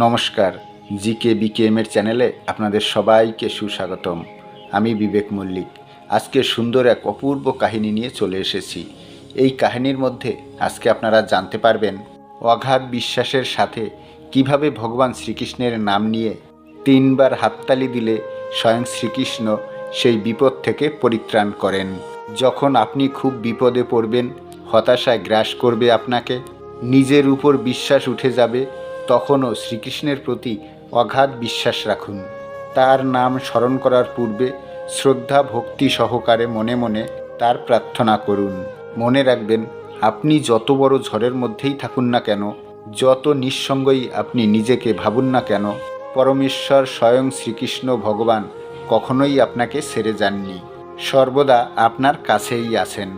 নমস্কার, জিকে বিকেএমের চ্যানেলে আপনাদের সবাইকে সুস্বাগতম। আমি বিবেক মল্লিক। আজকে সুন্দর এক অপূর্ব কাহিনী নিয়ে চলে এসেছি। এই কাহিনীর মধ্যে আজকে আপনারা জানতে পারবেন অগাধ বিশ্বাসের সাথে কীভাবে ভগবান শ্রীকৃষ্ণের নাম নিয়ে তিনবার হাততালি দিলে স্বয়ং শ্রীকৃষ্ণ সেই বিপদ থেকে পরিত্রাণ করেন। যখন আপনি খুব বিপদে পড়বেন, হতাশায় গ্রাস করবে আপনাকে, নিজের উপর বিশ্বাস উঠে যাবে তখনও শ্রীকৃষ্ণের প্রতি অগাধ বিশ্বাস রাখুন। তার নাম স্মরণ করার পূর্বে শ্রদ্ধা ভক্তি সহকারে মনে মনে তার প্রার্থনা করুন। মনে রাখবেন, আপনি যত বড় ঝড়ের মধ্যেই থাকুন না কেন, যত নিঃসঙ্গই আপনি নিজেকে ভাবুন না কেন, পরমেশ্বর স্বয়ং শ্রীকৃষ্ণ ভগবান কখনোই আপনাকে সেরে যাননি। সর্বদা আপনার কাছেই আছেন।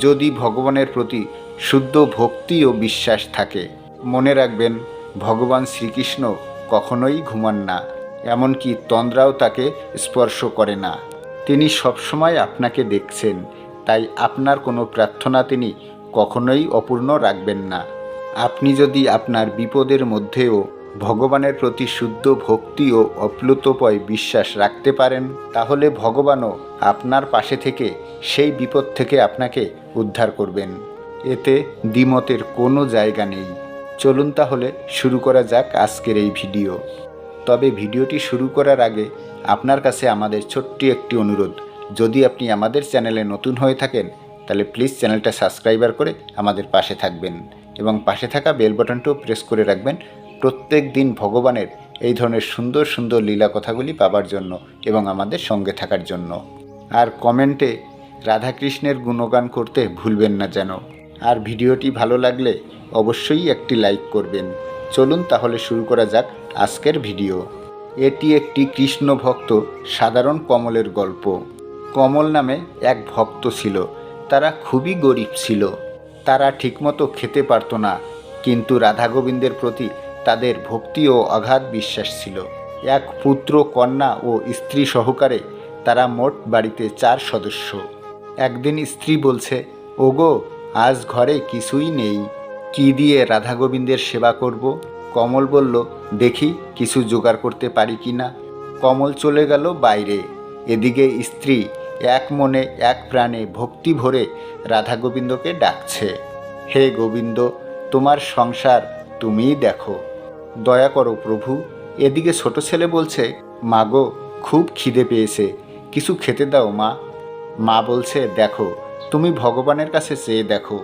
যদি ভগবানের প্রতি শুদ্ধ ভক্তি ও বিশ্বাস থাকে, মনে রাখবেন ভগবান শ্রীকৃষ্ণ কখনোই ঘুমান না, এমনকি তন্দ্রাও তাকে স্পর্শ করে না। তিনি সবসময় আপনাকে দেখছেন, তাই আপনার কোনো প্রার্থনা তিনি কখনোই অপূর্ণ রাখবেন না। আপনি যদি আপনার বিপদের মধ্যেও ভগবানের প্রতি শুদ্ধ ভক্তি ও অপ্লুতপয় বিশ্বাস রাখতে পারেন, তাহলে ভগবানও আপনার পাশে থেকে সেই বিপদ থেকে আপনাকে উদ্ধার করবেন। এতে দ্বিমতের কোনো জায়গা নেই। চলুন তাহলে শুরু করা যাক আজকের এই ভিডিও। তবে ভিডিওটি শুরু করার আগে আপনার কাছে আমাদের ছোট্ট একটি অনুরোধ। যদি আপনি আমাদের চ্যানেলে নতুন হয়ে থাকেন, তাহলে প্লিজ চ্যানেলটা সাবস্ক্রাইবার করে আমাদের পাশে থাকবেন এবং পাশে থাকা বেল বাটনটাও প্রেস করে রাখবেন প্রত্যেক দিন ভগবানের এই ধরনের সুন্দর সুন্দর লীলা কথাগুলি পাবার জন্য এবং আমাদের সঙ্গে থাকার জন্য। আর কমেন্টে রাধাকৃষ্ণের গুণগান করতে ভুলবেন না যেন। আর ভিডিওটি ভালো লাগলে অবশ্যই একটি লাইক করবেন। চলুন তাহলে শুরু করা যাক আজকের ভিডিও। এটি একটি কৃষ্ণ ভক্ত সাধারণ কমলের গল্প। কমল নামে এক ভক্ত ছিল। তারা খুবই গরিব ছিল। তারা ঠিকমতো খেতে পারতো না, কিন্তু রাধা গোবিন্দের প্রতি তাদের ভক্তি ও অগাধ বিশ্বাস ছিল। এক পুত্র, কন্যা ও স্ত্রী সহকারে তারা মোট বাড়িতে চার সদস্য। একদিন স্ত্রী বলছে, ওগো আজ ঘরে কিছুই নেই। কি দিয়ে রাধা গোবিন্দের সেবা করব? কমল বলল, দেখি কিছু জোগাড় করতে পারি কি না? কমল চলে গেল বাইরে। এদিকে স্ত্রী এক মনে এক প্রাণে ভক্তি ভরে রাধা গোবিন্দকে ডাকছে, হে গোবিন্দ, তোমার সংসার তুমিই দেখো। দয়া করো প্রভু। এদিকে ছোট ছেলে বলছে মাগো খুব খিদে পেয়েছে। কিছু খেতে দাও মা। মা বলছে, দেখো তুমি ভগবানের কাছে চেয়ে দেখো।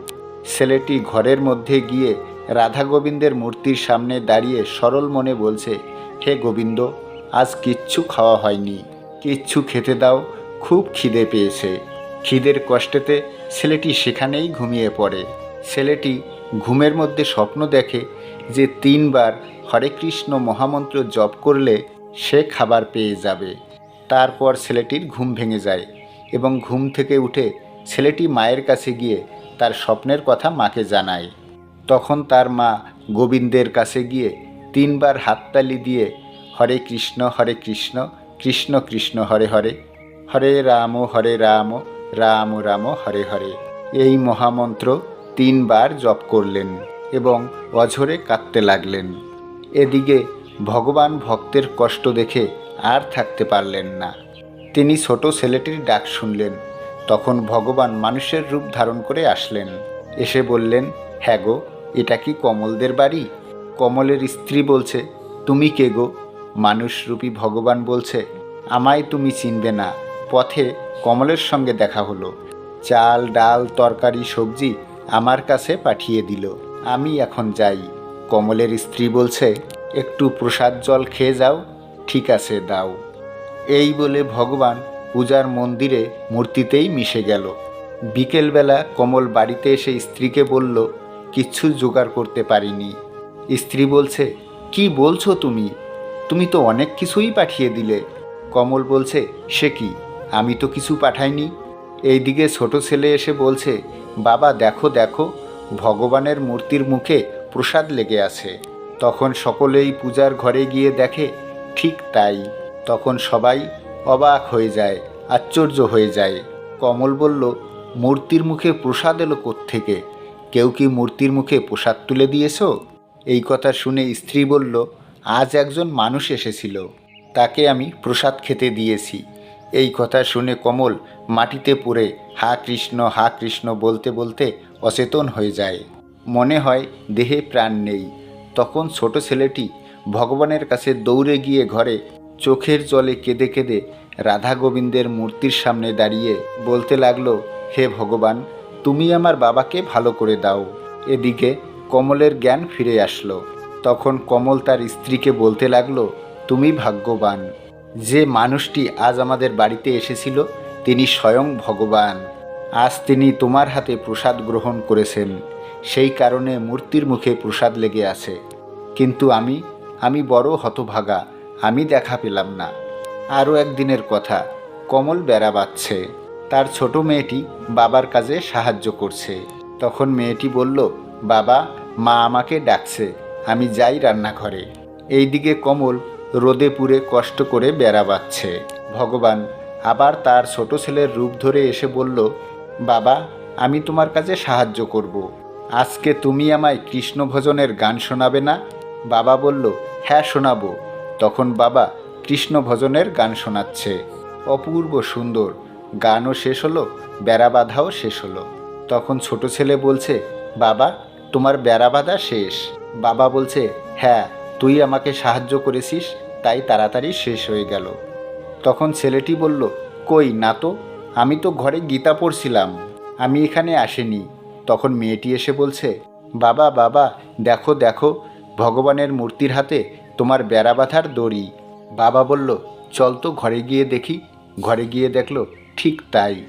ছেলেটি ঘরের মধ্যে গিয়ে রাধা গোবিন্দের মূর্তির সামনে দাঁড়িয়ে সরল মনে বলছে, হে গোবিন্দ, আজ কিচ্ছু খাওয়া হয়নি। কিচ্ছু খেতে দাও, খুব খিদে পেয়েছে। খিদের কষ্টেতে ছেলেটি সেখানেই ঘুমিয়ে পড়ে। ছেলেটি ঘুমের মধ্যে স্বপ্ন দেখে যে তিনবার হরে কৃষ্ণ মহামন্ত্র জপ করলে সে খাবার পেয়ে যাবে। তারপর ছেলেটির ঘুম ভেঙে যায় এবং ঘুম থেকে উঠে ছেলেটি মায়ের কাছে গিয়ে তার স্বপ্নের কথা মাকে জানায়। তখন তার মা গোবিন্দের কাছে গিয়ে তিনবার হাততালি দিয়ে, হরে কৃষ্ণ হরে কৃষ্ণ কৃষ্ণ কৃষ্ণ, হরে হরে হরে রাম হরে রাম রাম রাম, হরে হরে। এই মহামন্ত্র তিনবার জপ করলেন এবং অঝরে কাঁদতে লাগলেন। এদিকে ভগবান ভক্তের কষ্ট দেখে আর থাকতে পারলেন না। তিনি ছোট ছেলেটির ডাক শুনলেন। তখন ভগবান মানুষের রূপ ধারণ করে আসলেন। এসে বললেন হ্যাঁ গো, এটা কি কমলদের বাড়ি? কমলের স্ত্রী বলছে, তুমি কে গো? মানুষরূপী ভগবান বলছে, আমায় তুমি চিনবে না। পথে কমলের সঙ্গে দেখা হলো। চাল, ডাল, তরকারি, সবজি আমার কাছে পাঠিয়ে দিল। আমি এখন যাই। কমলের স্ত্রী বলছে, একটু প্রসাদ জল খেয়ে যাও। ঠিক আছে, দাও। এই বলে ভগবান পূজার মন্দিরে মূর্তিতেই মিশে গেল। বিকেলবেলা কমল বাড়িতে এসে স্ত্রীকে বলল কিচ্ছু জোগাড় করতে পারিনি। স্ত্রী বলছে, কি বলছো তুমি? তুমি তো অনেক কিছুই পাঠিয়ে দিলে। কমল বলছে, সে কি? আমি তো কিছু পাঠাইনি। এইদিকে ছোট ছেলে এসে বলছে, বাবা, দেখো দেখো, ভগবানের মূর্তির মুখে প্রসাদ লেগে আছে। তখন সকলেই পূজার ঘরে গিয়ে দেখে, ঠিক তাই। তখন সবাই অবাক হয়ে যায়, আশ্চর্য হয়ে যায়। কমল বলল, মূর্তির মুখে প্রসাদ এলো থেকে কেউ কি মূর্তির মুখে প্রসাদ তুলে দিয়েছ? এই কথা শুনে স্ত্রী বলল, আজ একজন মানুষ এসেছিল। তাকে আমি প্রসাদ খেতে দিয়েছি। এই কথা শুনে কমল মাটিতে পড়ে হা কৃষ্ণ হা কৃষ্ণ বলতে বলতে অচেতন হয়ে যায়। মনে হয় দেহে প্রাণ নেই। তখন ছোট ছেলেটি ভগবানের কাছে দৌড়ে গিয়ে ঘরে চোখের জলে কেঁদে কেঁদে রাধা গোবিন্দের মূর্তির সামনে দাঁড়িয়ে বলতে লাগল, হে ভগবান, তুমি আমার বাবাকে ভালো করে দাও। এদিকে কমলের জ্ঞান ফিরে আসলো। তখন কমল তার স্ত্রীকে বলতে লাগল, তুমি ভাগ্যবান। যে মানুষটি আজ আমাদের বাড়িতে এসেছিল, তিনি স্বয়ং ভগবান। আজ তিনি তোমার হাতে প্রসাদ গ্রহণ করেছেন। সেই কারণে মূর্তির মুখে প্রসাদ লেগে আছে। কিন্তু আমি আমি বড় হতভাগা। আমি দেখা পেলাম না। আরও একদিনের কথা, কমল বেড়া বাচ্ছে তার ছোট মেয়েটি বাবার কাজে সাহায্য করছে। তখন মেয়েটি বলল, বাবা, মা আমাকে ডাকছে, আমি যাই রান্নাঘরে। এইদিকে কমল রোদে পুড়ে কষ্ট করে বেড়া বাচ্ছে ভগবান আবার তার ছোট ছেলের রূপ ধরে এসে বলল, বাবা, আমি তোমার কাছে সাহায্য করব। আজকে তুমি আমায় কৃষ্ণ ভজনের গান শোনাবে না? বাবা বলল হ্যাঁ শোনাবো। তখন বাবা কৃষ্ণ ভজনের গান শোনাচ্ছে। অপূর্ব সুন্দর। গানও শেষ হলো, বেড়া বাঁধাও শেষ হলো। তখন ছোট ছেলে বলছে, বাবা, তোমার বেড়া বাঁধা শেষ। বাবা বলছে হ্যাঁ তুই আমাকে সাহায্য করেছিস, তাই তাড়াতাড়ি শেষ হয়ে গেল। তখন ছেলেটি বলল, কই, না তো, আমি তো ঘরে গীতা পড়ছিলাম, আমি এখানে আসিনি। তখন মেয়েটি এসে বলছে, বাবা বাবা, দেখো দেখো, ভগবানের মূর্তির হাতে তোমার বেড়া বাঁধার দড়ি। বাবা বলল, চল তো ঘরে গিয়ে দেখি। ঘরে গিয়ে দেখল, ঠিক তাই।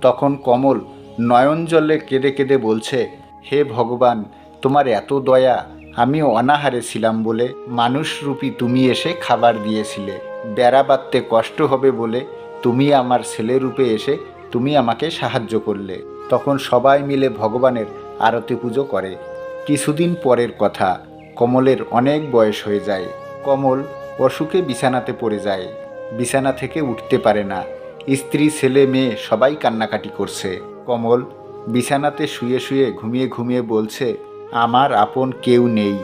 তখন কমল নয়ন জলে কেঁদে কেঁদে বলছে, হে ভগবান, তোমার এত দয়া, আমি অনাহারে ছিলাম বলে মানুষরূপী তুমি এসে খাবার দিয়েছিলে। বেড়া বাঁধতে কষ্ট হবে বলে তুমি আমার ছেলে রূপে এসে তুমি আমাকে সাহায্য করলে। তখন সবাই মিলে ভগবানের আরতি পুজো করে। কিছুদিন পরের কথা কমলের অনেক বয়স হয়ে যায়। কমল অসুখে বিছানাতে পড়ে যায়। বিছানা থেকে উঠতে পারে না। স্ত্রী, ছেলে, মেয়ে সবাই কান্নাকাটি করছে। কমল বিছানাতে শুয়ে শুয়ে ঘুমিয়ে ঘুমিয়ে বলছে, আমার আপন কেউ নেই।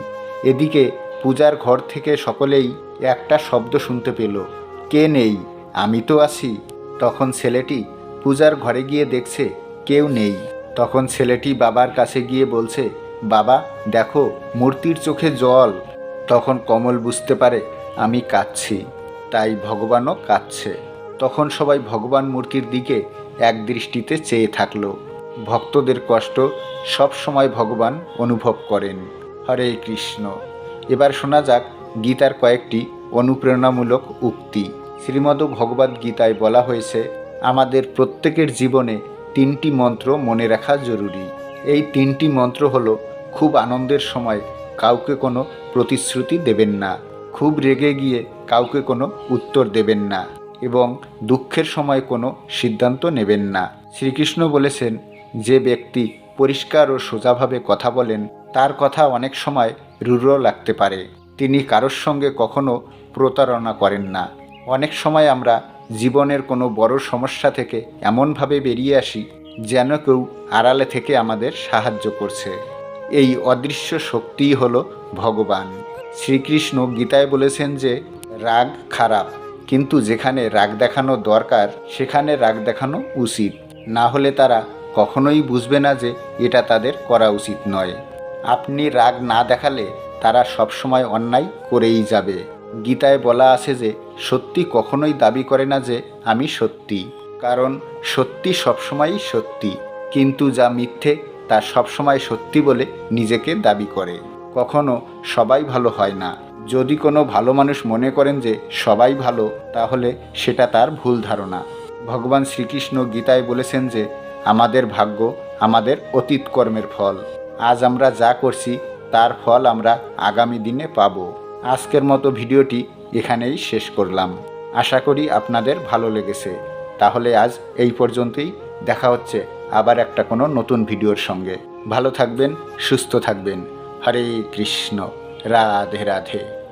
এদিকে পূজার ঘর থেকে সকলেই একটা শব্দ শুনতে পেল, কে নেই? আমি তো আছি। তখন ছেলেটি পূজার ঘরে গিয়ে দেখছে, কেউ নেই। তখন ছেলেটি বাবার কাছে গিয়ে বলছে বাবা, দেখো, মূর্তির চোখে জল। তখন কমল বুঝতে পারে, আমি কাঁদছি। তাই ভগবানও কাঁদছে। তখন সবাই ভগবান মূর্তির দিকে এক দৃষ্টিতে চেয়ে থাকল। ভক্তদের কষ্ট সব সময় ভগবান অনুভব করেন। হরে কৃষ্ণ। এবার শোনা যাক গীতার কয়েকটি অনুপ্রেরণামূলক উক্তি। শ্রীমদ ভগবদ গীতায় বলা হয়েছে, আমাদের প্রত্যেকের জীবনে তিনটি মন্ত্র মনে রাখা জরুরি। এই তিনটি মন্ত্র হলো খুব আনন্দের সময় কাউকে কোনো প্রতিশ্রুতি দেবেন না। খুব রেগে গিয়ে কাউকে কোনো উত্তর দেবেন না এবং দুঃখের সময় কোনো সিদ্ধান্ত নেবেন না। শ্রীকৃষ্ণ বলেছেন, যে ব্যক্তি পরিষ্কার ও সোজাভাবে কথা বলেন, তার কথা অনেক সময় রূঢ় লাগতে পারে। তিনি কারোর সঙ্গে কখনো প্রতারণা করেন না। অনেক সময় আমরা জীবনের কোনো বড় সমস্যা থেকে এমনভাবে বেরিয়ে আসি যেন কেউ আড়ালে থেকে আমাদের সাহায্য করছে। এই অদৃশ্য শক্তিই হলো ভগবান। শ্রীকৃষ্ণ গীতায় বলেছেন যে, রাগ খারাপ, কিন্তু যেখানে রাগ দেখানো দরকার, সেখানে রাগ দেখানো উচিত। না হলে তারা কখনোই বুঝবে না যে, এটা তাদের করা উচিত নয়। আপনি রাগ না দেখালে তারা সবসময় অন্যায় করেই যাবে। গীতায় বলা আছে যে, সত্যি কখনোই দাবি করে না যে, আমি সত্যি। কারণ সত্যি সবসময়ই সত্যি। কিন্তু যা মিথ্যে তা সবসময় সত্যি বলে নিজেকে দাবি করে। কখনো সবাই ভালো হয় না। যদি কোনো ভালো মানুষ মনে করেন যে সবাই ভালো, তাহলে সেটা তার ভুল ধারণা। ভগবান শ্রীকৃষ্ণ গীতায় বলেছেন যে, আমাদের ভাগ্য আমাদের অতীত কর্মের ফল। আজ আমরা যা করছি, তার ফল আমরা আগামী দিনে পাব। আজকের মতো ভিডিওটি এখানেই শেষ করলাম। আশা করি আপনাদের ভালো লেগেছে। তাহলে আজ এই পর্যন্তই। দেখা হচ্ছে আবার একটা কোনো নতুন ভিডিওর সঙ্গে। ভালো থাকবেন সুস্থ থাকবেন। হরে কৃষ্ণ। রাধে রাধে।